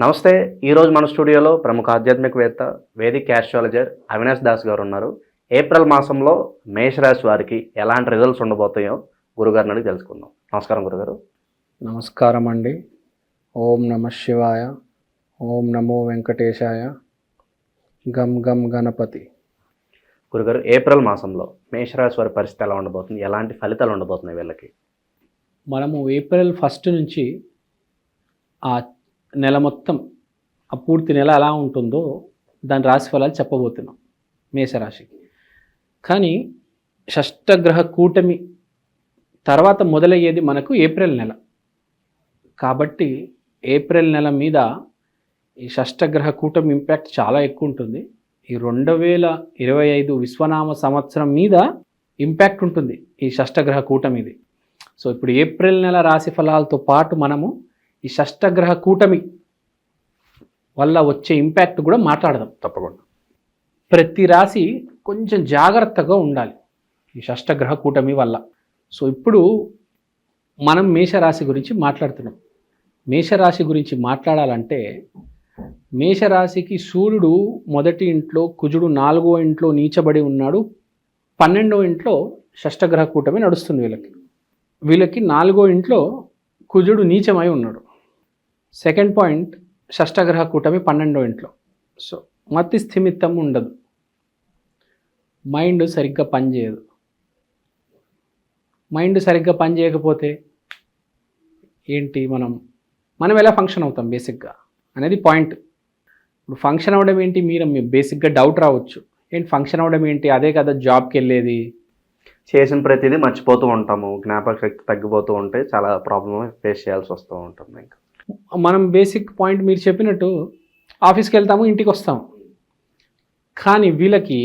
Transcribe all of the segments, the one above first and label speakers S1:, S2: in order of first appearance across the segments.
S1: నమస్తే ఈరోజు మన స్టూడియోలో ప్రముఖ ఆధ్యాత్మికవేత్త వేదిక్ క్యాస్ట్రాలజర్ అవినాష్ దాస్ గారు ఉన్నారు. ఏప్రిల్ మాసంలో మేషరాశి వారికి ఎలాంటి రిజల్ట్స్ ఉండబోతాయో గురుగారిని అడిగి తెలుసుకుందాం. నమస్కారం గురుగారు.
S2: నమస్కారం అండి. ఓం నమ శివాయ ఓం నమో వెంకటేశాయ గం గం గణపతి.
S1: గురుగారు ఏప్రిల్ మాసంలో మేషరాశి వారి పరిస్థితి ఎలా ఉండబోతుంది? ఎలాంటి ఫలితాలు ఉండబోతున్నాయి వీళ్ళకి?
S2: మనము ఏప్రిల్ ఫస్ట్ నుంచి ఆ నెల మొత్తం ఆ పూర్తి నెల ఎలా ఉంటుందో దాని రాశి ఫలాలు చెప్పబోతున్నాం మేషరాశికి. కానీ షష్టగ్రహ కూటమి తర్వాత మొదలయ్యేది మనకు ఏప్రిల్ నెల. కాబట్టి ఏప్రిల్ నెల మీద ఈ షష్టగ్రహ కూటమి ఇంపాక్ట్ చాలా ఎక్కువ ఉంటుంది. ఈ రెండు వేల ఇరవై ఐదు విశ్వనామ సంవత్సరం మీద ఇంపాక్ట్ ఉంటుంది ఈ షష్టగ్రహ కూటమిది. సో ఇప్పుడు ఏప్రిల్ నెల రాశి ఫలాలతో పాటు మనము ఈ షష్టగ్రహ కూటమి వల్ల వచ్చే ఇంపాక్ట్ కూడా మాట్లాడదాం.
S1: తప్పకుండా.
S2: ప్రతి రాశి కొంచెం జాగ్రత్తగా ఉండాలి ఈ షష్టగ్రహ కూటమి వల్ల. సో ఇప్పుడు మనం మేషరాశి గురించి మాట్లాడుతున్నాం. మేషరాశి గురించి మాట్లాడాలంటే మేషరాశికి సూర్యుడు మొదటి ఇంట్లో కుజుడు నాలుగో ఇంట్లో నీచబడి ఉన్నాడు. పన్నెండో ఇంట్లో షష్టగ్రహ కూటమి నడుస్తుంది వీళ్ళకి. వీళ్ళకి నాలుగో ఇంట్లో కుజుడు నీచమై ఉన్నాడు. సెకండ్ పాయింట్ షష్టగ్రహ కూటమి పన్నెండో ఇంట్లో. సో మతి స్థిమితం ఉండదు. మైండ్ సరిగ్గా పనిచేయదు మైండ్ సరిగ్గా పనిచేయకపోతే ఏంటి మనం మనం ఎలా ఫంక్షన్ అవుతాం బేసిక్గా అనేది పాయింట్. ఇప్పుడు ఫంక్షన్ అవ్వడం ఏంటి మీరు బేసిక్గా డౌట్ రావచ్చు. ఏంటి ఫంక్షన్ అవ్వడం ఏంటి? అదే కదా జాబ్కి వెళ్ళేది.
S1: చేసిన ప్రతిదీ మర్చిపోతూ ఉంటాము. జ్ఞాపక శక్తి తగ్గిపోతూ ఉంటే చాలా ప్రాబ్లమ్ ఫేస్ చేయాల్సి వస్తూ ఉంటుంది ఇంకా.
S2: మనం బేసిక్ పాయింట్ మీరు చెప్పినట్టు ఆఫీస్కి వెళ్తాము ఇంటికి వస్తాము. కానీ వీళ్ళకి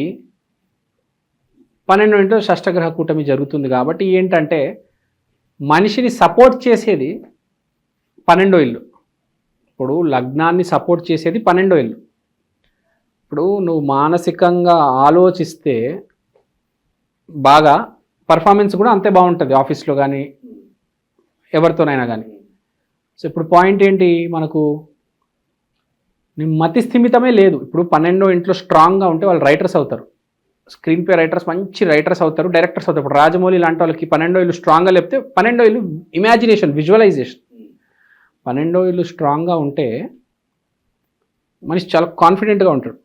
S2: పన్నెండు ఇంట్లో షష్టగ్రహ కూటమి జరుగుతుంది కాబట్టి ఏంటంటే మనిషిని సపోర్ట్ చేసేది పన్నెండో ఇల్లు. ఇప్పుడు లగ్నాన్ని సపోర్ట్ చేసేది పన్నెండో ఇల్లు. ఇప్పుడు నువ్వు మానసికంగా ఆలోచిస్తే బాగా పర్ఫార్మెన్స్ కూడా అంతే బాగుంటుంది ఆఫీస్లో కానీ ఎవరితోనైనా కానీ సో ఇప్పుడు పాయింట్ ఏంటి? మనకు మతి స్థిమితమే లేదు. ఇప్పుడు పన్నెండో ఇంట్లో స్ట్రాంగ్గా ఉంటే వాళ్ళు రైటర్స్ అవుతారు. స్క్రీన్ పే రైటర్స్ మంచి రైటర్స్ అవుతారు డైరెక్టర్స్ అవుతారు. ఇప్పుడు రాజమౌళి లాంటి వాళ్ళకి పన్నెండో ఇల్లు స్ట్రాంగ్గా లేపితే పన్నెండో ఇల్లు ఇమాజినేషన్ విజువలైజేషన్ పన్నెండో ఇల్లు స్ట్రాంగ్గా ఉంటే మనిషి చాలా కాన్ఫిడెంట్గా ఉంటాడు.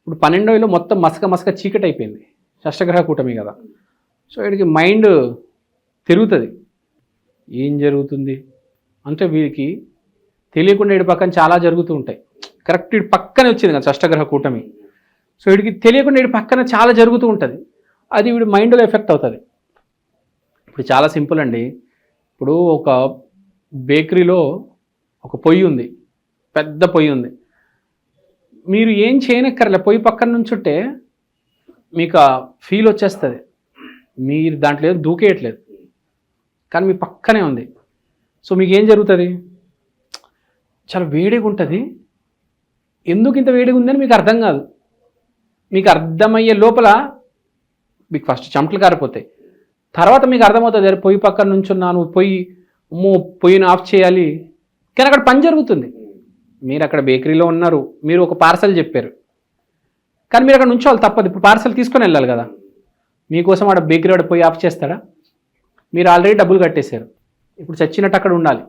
S2: ఇప్పుడు పన్నెండో ఇల్లు మొత్తం మసక మసక చీకటి అయిపోయింది. షష్టగ్రహ కూటమి కదా. సో వీడికి మైండ్ తిరుగుతుంది. ఏం జరుగుతుంది? అంటే వీరికి తెలియకుండా ఇటు పక్కన చాలా జరుగుతూ ఉంటాయి. కరెక్ట్ ఇటు పక్కనే వచ్చింది కదా షష్టగ్రహ కూటమి. సో వీడికి తెలియకుండా ఇటు పక్కన చాలా జరుగుతూ ఉంటుంది. అది వీడి మైండ్లో ఎఫెక్ట్ అవుతుంది. ఇప్పుడు చాలా సింపుల్ అండి. ఇప్పుడు ఒక బేకరీలో ఒక పొయ్యి ఉంది. పెద్ద పొయ్యి ఉంది. మీరు ఏం చేయనక్కర్లే. పొయ్యి పక్కన నుంచుంటే మీకు ఫీల్ వచ్చేస్తుంది. మీరు దాంట్లో ఏదో దూకేయట్లేదు. కానీ మీ పక్కనే ఉంది. సో మీకు ఏం జరుగుతుంది? చాలా వేడిగా ఉంటుంది ఎందుకు ఇంత వేడిగా ఉందని మీకు అర్థం కాదు. మీకు అర్థమయ్యే లోపల మీకు ఫస్ట్ చెమటలు కారిపోతాయి. తర్వాత మీకు అర్థమవుతుంది అరే పొయ్యి పక్కన నుంచున్నాను పొయ్యి అమ్మో పొయ్యిని ఆఫ్ చేయాలి. కానీ అక్కడ పని జరుగుతుంది. మీరు అక్కడ బేకరీలో ఉన్నారు మీరు ఒక పార్సల్ చెప్పారు. కానీ మీరు అక్కడ నుంచోవాలి తప్పదు. ఇప్పుడు పార్సల్ తీసుకొని వెళ్ళాలి కదా. మీకోసం ఆడ బేకరీ ఆడ పోయి ఆఫ్ చేస్తాడా? మీరు ఆల్రెడీ డబ్బులు కట్టేశారు. ఇప్పుడు చచ్చినట్టు అక్కడ ఉండాలి.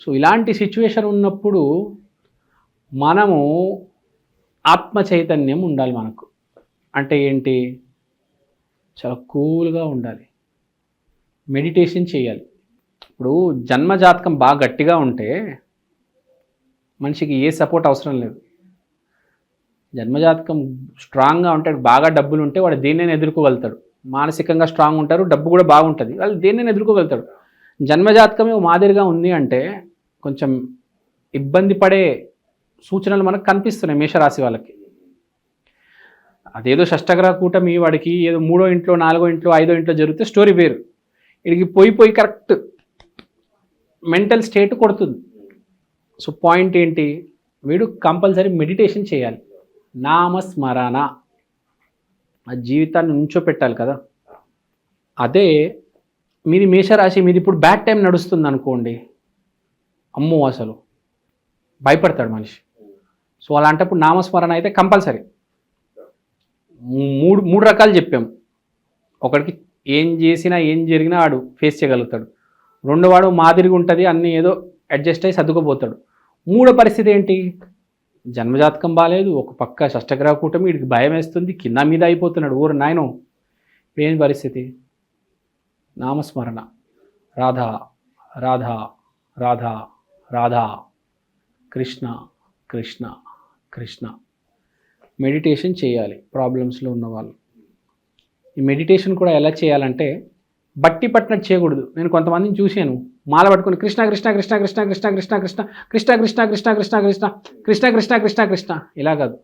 S2: సో ఇలాంటి సిచ్యువేషన్ ఉన్నప్పుడు మనము ఆత్మ చైతన్యం ఉండాలి మనకు. అంటే ఏంటి? చాలా కూల్గా ఉండాలి. మెడిటేషన్ చేయాలి. ఇప్పుడు జన్మజాతకం బాగా గట్టిగా ఉంటే మనిషికి ఏ సపోర్ట్ అవసరం లేదు. జన్మజాతకం స్ట్రాంగ్గా ఉంటే బాగా డబ్బులు ఉంటే వాడు దేన్నైనా ఎదుర్కోగలుగుతాడు. మానసికంగా స్ట్రాంగ్ ఉంటారు డబ్బు కూడా బాగుంటుంది. వాళ్ళు దేన్నైనా ఎదుర్కోగలుగుతాడు. జన్మజాతకమే మాదిరిగా ఉంది అంటే కొంచెం ఇబ్బంది పడే సూచనలు మనకు కనిపిస్తున్నాయి మేషరాశి వాళ్ళకి. అదేదో షష్టగ్రహ కూటమి వాడికి ఏదో మూడో ఇంట్లో నాలుగో ఇంట్లో ఐదో ఇంట్లో జరిగితే స్టోరీ వేరు. వీడికి పోయి పోయి కరెక్ట్ మెంటల్ స్టేట్ కొడుతుంది. సో పాయింట్ ఏంటి? వీడు కంపల్సరీ మెడిటేషన్ చేయాలి. నామస్మరణ. ఆ జీవితాన్ని నుంచో పెట్టాలి కదా. అదే మీది మేషరాశి మీది ఇప్పుడు బ్యాడ్ టైం నడుస్తుంది అనుకోండి అమ్మో అసలు. భయపడతాడు మనిషి. సో అలాంటప్పుడు నామస్మరణ అయితే కంపల్సరీ. మూడు మూడు రకాలు చెప్పాము ఒకడికి ఏం చేసినా ఏం జరిగినా వాడు ఫేస్ చేయగలుగుతాడు. రెండోవాడు మాదిరిగా ఉంటుంది అన్ని ఏదో అడ్జస్ట్ అయ్యి సర్దుకుపోతాడు. మూడో పరిస్థితి ఏంటి? జన్మజాతకం బాగాలేదు ఒక పక్క షష్టగ్రహ కూటమి వీడికి భయం వేస్తుంది కింద మీద అయిపోతున్నాడు ఊరు నాయనం. ఏం పరిస్థితి? నామస్మరణ రాధా రాధా రాధా రాధా కృష్ణ కృష్ణ కృష్ణ మెడిటేషన్ చేయాలి ప్రాబ్లమ్స్లో ఉన్నవాళ్ళు ఈ మెడిటేషన్ కూడా ఎలా చేయాలంటే బట్టి పట్టినట్టు చేయకూడదు నేను కొంతమందిని చూశాను మాల పట్టుకుని కృష్ణ కృష్ణ కృష్ణ కృష్ణ కృష్ణ కృష్ణ కృష్ణ కృష్ణ కృష్ణ కృష్ణ కృష్ణ కృష్ణ కృష్ణ కృష్ణ కృష్ణ కృష్ణ ఇలా కాదు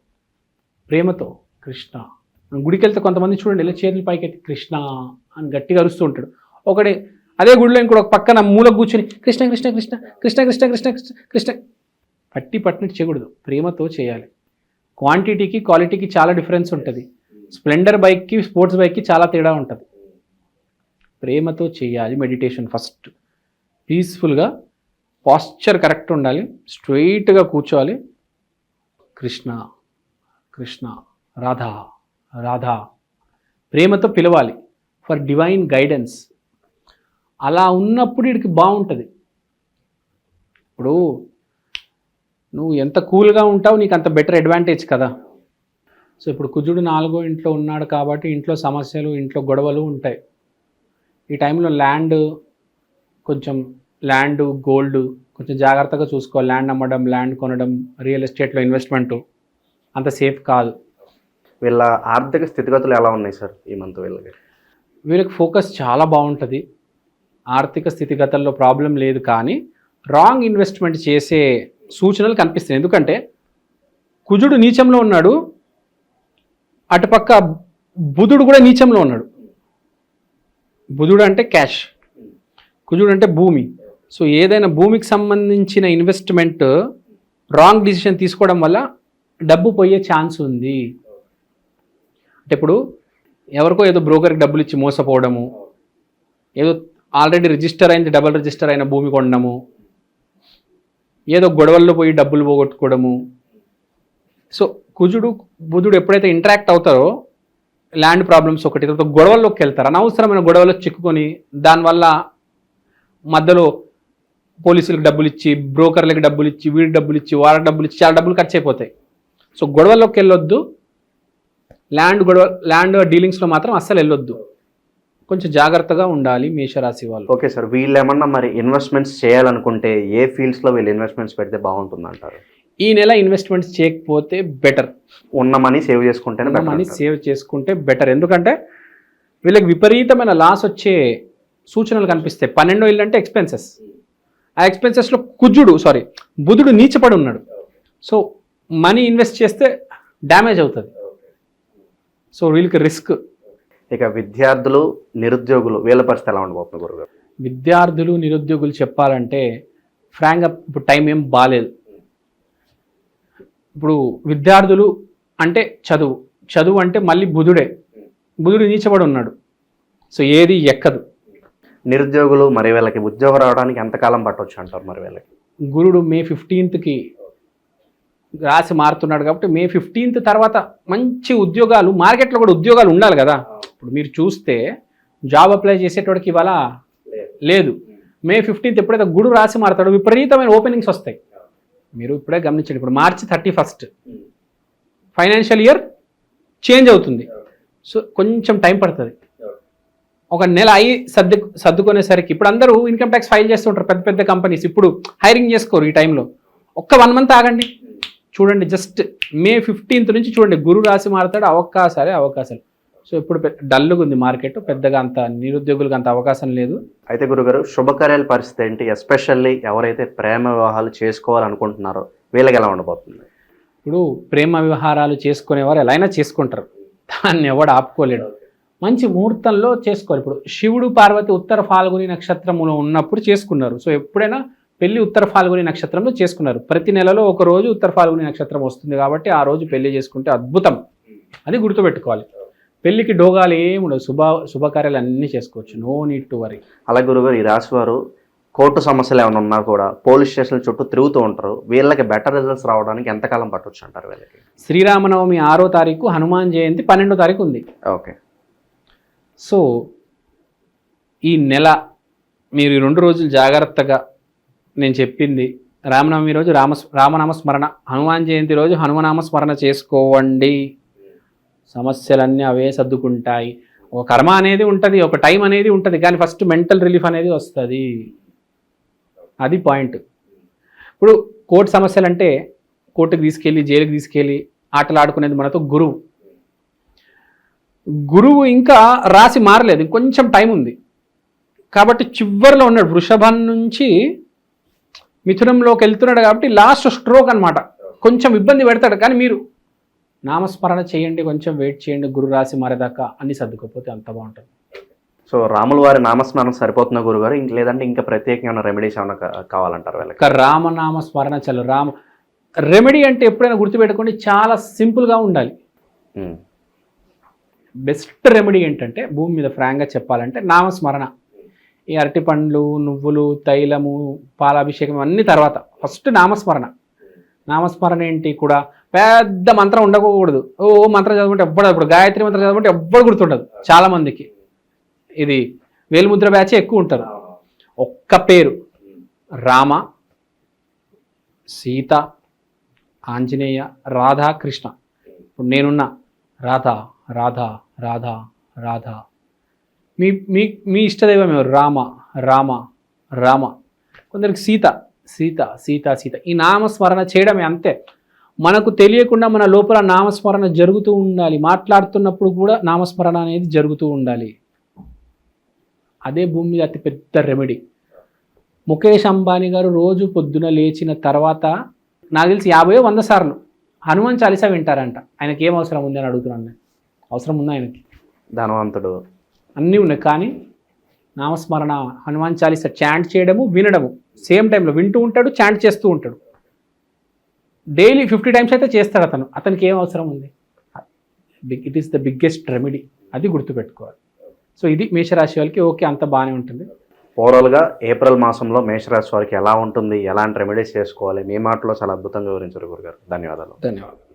S2: ప్రేమతో కృష్ణ గుడికి వెళ్తే కొంతమంది చూడండి ఇలా చేతులు పైకి ఎత్తి కృష్ణ అని గట్టిగా అరుస్తూ ఉంటాడు. ఒకడే అదే గుడిలో ఇంకోటి ఒక పక్కన మూల కూర్చొని కృష్ణ కృష్ణ కృష్ణ కృష్ణ కృష్ణ కృష్ణ కృష్ణ కృష్ణ. పట్టి పట్టినట్టు చేయకూడదు. ప్రేమతో చేయాలి. క్వాంటిటీకి క్వాలిటీకి చాలా డిఫరెన్స్ ఉంటుంది. స్ప్లెండర్ బైక్కి స్పోర్ట్స్ బైక్కి చాలా తేడా ఉంటుంది. ప్రేమతో చేయాలి మెడిటేషన్ ఫస్ట్. పీస్ఫుల్గా పాస్చర్ కరెక్ట్ ఉండాలి. స్ట్రైట్గా కూర్చోవాలి. కృష్ణ కృష్ణ రాధా. రాధా. ప్రేమతో పిలవాలి. ఫర్ డివైన్ గైడెన్స్ అలా ఉన్నప్పుడు వీడికి బాగుంటుంది. ఇప్పుడు నువ్వు ఎంత కూల్గా ఉంటావు నీకు అంత బెటర్ అడ్వాంటేజ్ కదా. సో ఇప్పుడు కుజుడు నాలుగో ఇంట్లో ఉన్నాడు కాబట్టి ఇంట్లో సమస్యలు ఇంట్లో గొడవలు ఉంటాయి. ఈ టైంలో ల్యాండ్ కొంచెం ల్యాండ్ గోల్డ్ కొంచెం జాగ్రత్తగా చూసుకోవాలి. ల్యాండ్ అమ్మడం ల్యాండ్ కొనడం రియల్ ఎస్టేట్లో ఇన్వెస్ట్మెంట్ అంత సేఫ్ కాదు.
S1: వీళ్ళ ఆర్థిక స్థితిగతులు ఎలా ఉన్నాయి సార్ ఈ మంత్ వీళ్ళకి?
S2: వీళ్ళకి ఫోకస్ చాలా బాగుంటుంది. ఆర్థిక స్థితిగతుల్లో ప్రాబ్లం లేదు కానీ రాంగ్ ఇన్వెస్ట్మెంట్ చేసే సూచనలు కనిపిస్తున్నాయి. ఎందుకంటే కుజుడు నీచంలో ఉన్నాడు అటుపక్క బుధుడు కూడా నీచంలో ఉన్నాడు. బుధుడు అంటే క్యాష్ కుజుడు అంటే భూమి. సో ఏదైనా భూమికి సంబంధించిన ఇన్వెస్ట్మెంట్ రాంగ్ డిసిషన్ తీసుకోవడం వల్ల డబ్బు పోయే ఛాన్స్ ఉంది. అంటే ఇప్పుడు ఎవరికో ఏదో బ్రోకర్కి డబ్బులు ఇచ్చి మోసపోవడము ఏదో ఆల్రెడీ రిజిస్టర్ అయింది డబల్ రిజిస్టర్ అయిన భూమి కొనడము ఏదో గొడవల్లో పోయి డబ్బులు పోగొట్టుకోవడము. సో కుజుడు బుధుడు ఎప్పుడైతే ఇంటరాక్ట్ అవుతారో ల్యాండ్ ప్రాబ్లమ్స్ ఒకటి తర్వాత గొడవల్లోకి వెళ్తారు. అనవసరమైన గొడవలో చిక్కుకొని దానివల్ల మధ్యలో పోలీసులకు డబ్బులు ఇచ్చి బ్రోకర్లకు డబ్బులు ఇచ్చి వీడి డబ్బులు ఇచ్చి వాళ్ళకి డబ్బులు ఇచ్చి చాలా డబ్బులు ఖర్చు అయిపోతాయి. సో గొడవల్లోకి వెళ్ళొద్దు. ల్యాండ్ గొడవ ల్యాండ్ డీలింగ్స్లో మాత్రం అస్సలు వెళ్ళొద్దు. కొంచెం జాగ్రత్తగా ఉండాలి మేషరాశి వాళ్ళు.
S1: ఓకే సార్ వీళ్ళు ఏమన్నా మరి ఇన్వెస్ట్మెంట్స్ చేయాలనుకుంటే ఏ ఫీల్డ్స్లో వీళ్ళు ఇన్వెస్ట్మెంట్స్ పెడితే బాగుంటుంది అంటారు
S2: ఈ నెల ఇన్వెస్ట్మెంట్స్ చేయకపోతే బెటర్
S1: ఉన్న మనీ సేవ్ చేసుకుంటేనే better
S2: మనీ. సేవ్ చేసుకుంటే బెటర్ ఎందుకంటే వీళ్ళకి విపరీతమైన లాస్ వచ్చే సూచనలు కనిపిస్తాయి పన్నెండో ఇల్లు అంటే ఎక్స్పెన్సెస్ ఆ ఎక్స్పెన్సెస్లో కుజుడు సారీ బుధుడు నీచపడి ఉన్నాడు. సో మనీ ఇన్వెస్ట్ చేస్తే డ్యామేజ్ అవుతుంది. సో వీళ్ళకి రిస్క్.
S1: ఇక విద్యార్థులు నిరుద్యోగులు వీళ్ళ పరిస్థితి ఎలా ఉండబోతుంది గురుగారు?
S2: విద్యార్థులు నిరుద్యోగులు చెప్పాలంటే ఫ్రాంక్గా ఇప్పుడు టైం ఏం బాగాలేదు ఇప్పుడు విద్యార్థులు అంటే చదువు. చదువు అంటే మళ్ళీ బుధుడే. బుధుడు నీచబడి ఉన్నాడు. సో ఏది ఎక్కదు.
S1: నిరుద్యోగులు మరి వీళ్ళకి ఉద్యోగం రావడానికి ఎంతకాలం పట్టొచ్చు అంటారు మరి వీళ్ళకి?
S2: గురుడు మే ఫిఫ్టీన్త్కి రాసి మారుతున్నాడు కాబట్టి మే ఫిఫ్టీన్త్ తర్వాత మంచి ఉద్యోగాలు మార్కెట్లో కూడా ఉద్యోగాలు ఉండాలి కదా. ఇప్పుడు మీరు చూస్తే జాబ్ అప్లై చేసేటోడికి ఇవాళ లేదు. మే ఫిఫ్టీన్త్ ఎప్పుడైతే గుడు రాసి మారుతాడో విపరీతమైన ఓపెనింగ్స్ వస్తాయి. మీరు ఇప్పుడే గమనించండి ఇప్పుడు March thirty first. Financial year change అవుతుంది. సో కొంచెం టైం పడుతుంది. ఒక నెల అయి సర్దు సర్దుకునేసరికి ఇప్పుడు అందరూ ఇన్కమ్ ట్యాక్స్ ఫైల్ చేస్తుంటారు పెద్ద పెద్ద కంపెనీస్. ఇప్పుడు హైరింగ్ చేసుకోరు ఈ టైంలో. ఒక్క వన్ మంత్ ఆగండి. చూడండి జస్ట్ మే ఫిఫ్టీన్త్ నుంచి చూడండి గురు రాశి మారుతాడు అవకాశాలే అవకాశాలు. సో ఇప్పుడు డల్లుగా ఉంది మార్కెట్ పెద్దగా అంత నిరుద్యోగులకు అంత అవకాశం లేదు.
S1: అయితే గురుగారు శుభకార్యాల పరిస్థితి ఏంటి? ఎస్పెషల్లీ ఎవరైతే ప్రేమ వివాహాలు చేసుకోవాలనుకుంటున్నారో వీళ్ళకి ఎలా ఉండబోతుంది?
S2: ఇప్పుడు ప్రేమ వ్యవహారాలు చేసుకునేవారు ఎలా అయినా చేసుకుంటారు. దాన్ని ఎవడు ఆపుకోలేడు. మంచి ముహూర్తంలో చేసుకోవాలి. ఇప్పుడు శివుడు పార్వతి ఉత్తర ఫాల్గుని నక్షత్రములో ఉన్నప్పుడు చేసుకున్నారు. సో ఎప్పుడైనా పెళ్ళి ఉత్తర ఫాల్గుని నక్షత్రంలో చేసుకున్నారు. ప్రతి నెలలో ఒక రోజు ఉత్తర ఫాల్గుని నక్షత్రం వస్తుంది కాబట్టి ఆ రోజు పెళ్ళి చేసుకుంటే అద్భుతం. అది గుర్తుపెట్టుకోవాలి. పెళ్ళికి డోగాలు ఏమి ఉండవు. శుభ శుభకార్యాలు అన్నీ చేసుకోవచ్చు. నో నీడ్ టు వరీ
S1: అలా గురుగారు ఈ రాశి వారు కోర్టు సమస్యలు ఏమైనా ఉన్నా కూడా పోలీస్ స్టేషన్ చుట్టూ తిరుగుతూ ఉంటారు. వీళ్ళకి బెటర్ రిజల్ట్స్ రావడానికి ఎంతకాలం పట్టొచ్చు అంటారు వీళ్ళకి?
S2: శ్రీరామనవమి ఆరో తారీఖు హనుమాన్ జయంతి పన్నెండో తారీఖు ఉంది.
S1: ఓకే.
S2: సో ఈ నెల మీరు ఈ రెండు రోజులు జాగ్రత్తగా నేను చెప్పింది. రామనవమి రోజు రామ రామనామ స్మరణ హనుమాన్ జయంతి రోజు హనుమనామ స్మరణ చేసుకోవండి. సమస్యలన్నీ అవే సర్దుకుంటాయి. ఒక కర్మ అనేది ఉంటుంది ఒక టైం అనేది ఉంటుంది కానీ ఫస్ట్ మెంటల్ రిలీఫ్ అనేది వస్తుంది. అది పాయింట్. ఇప్పుడు కోర్టు సమస్యలు అంటే కోర్టుకి తీసుకెళ్ళి జైలుకి తీసుకెళ్ళి ఆటలు ఆడుకునేది మనతో గురువు. గురువు ఇంకా రాసి మారలేదు కొంచెం టైం ఉంది. కాబట్టి చివరిలో ఉన్నాడు వృషభం నుంచి మిథునంలోకి వెళ్తున్నాడు కాబట్టి లాస్ట్ స్ట్రోక్ అన్నమాట. కొంచెం ఇబ్బంది పెడతాడు. కానీ మీరు నామస్మరణ చేయండి కొంచెం వెయిట్ చేయండి గురు రాసి మారేదాకా అన్ని సర్దుకోపోతే అంత బాగుంటుంది.
S1: సో రాముల వారి నామస్మరణ సరిపోతున్న గురుగారు? ఇంక లేదంటే ఇంకా ప్రత్యేకమైన రెమెడీస్ ఏమైనా కావాలంటారు వీళ్ళకి?
S2: రామనామ స్మరణ చలు రామ రెమెడీ అంటే ఎప్పుడైనా గుర్తుపెట్టుకోండి చాలా సింపుల్గా ఉండాలి. బెస్ట్ రెమెడీ ఏంటంటే భూమి మీద ఫ్రాంక్గా చెప్పాలంటే నామస్మరణ. ఈ అరటి పండ్లు నువ్వులు తైలము పాలాభిషేకం అన్ని తర్వాత. ఫస్ట్ నామస్మరణ. నామస్మరణ ఏంటి కూడా పెద్ద మంత్రం ఉండకూడదు. ఓ మంత్రం చదువుకుంటే ఎవ్వడు ఇప్పుడు గాయత్రి మంత్రం చదువుకుంటే ఎవ్వడు గుర్తుండదు. చాలామందికి ఇది వేలుముద్ర బ్యాచ్ ఎక్కువ ఉంటారు. ఒక్క పేరు. రామ సీత ఆంజనేయ రాధా కృష్ణ. ఇప్పుడు నేనున్నా. రాధా రాధా రాధా రాధా. మీ మీ మీ ఇష్టదైవం ఎవరు? రామ రామ రామ. కొందరికి సీత సీత సీత సీత. ఈ నామస్మరణ చేయడమే అంతే. మనకు తెలియకుండా మన లోపల నామస్మరణ జరుగుతూ ఉండాలి. మాట్లాడుతున్నప్పుడు కూడా నామస్మరణ అనేది జరుగుతూ ఉండాలి. అదే భూమి మీద అతి పెద్ద రెమెడీ ముఖేష్ అంబానీ గారు రోజు పొద్దున లేచిన తర్వాత నాకు తెలిసి యాభై వంద సార్లు హనుమాన్ చాలీసా వింటారంట. ఆయనకి ఏం అవసరం ఉంది అని అడుగుతున్నాను అవసరం ఉందా ఆయనకి?
S1: ధనవంతుడు.
S2: అన్నీ ఉన్నాయి. కానీ నామస్మరణ హనుమాన్ చాలీసా చాంట్ చేయడము వినడము. సేమ్ టైంలో వింటూ ఉంటాడు చాంట్ చేస్తూ ఉంటాడు. డైలీ ఫిఫ్టీ టైమ్స్ అయితే చేస్తాడు అతను. అతనికి ఏం అవసరం ఉంది? Big it is the biggest remedy అది గుర్తుపెట్టుకోవాలి. సో ఇది మేషరాశి వాళ్ళకి ఓకే అంత బాగానే ఉంటుంది.
S1: ఓవరాల్గా ఏప్రిల్ మాసంలో మేషరాశి వారికి ఎలా ఉంటుంది? ఎలాంటి రెమెడీస్ చేసుకోవాలి? మీ మాటలో చాలా అద్భుతంగా వివరించారు గురుగారు. ధన్యవాదాలు.
S2: ధన్యవాదాలు.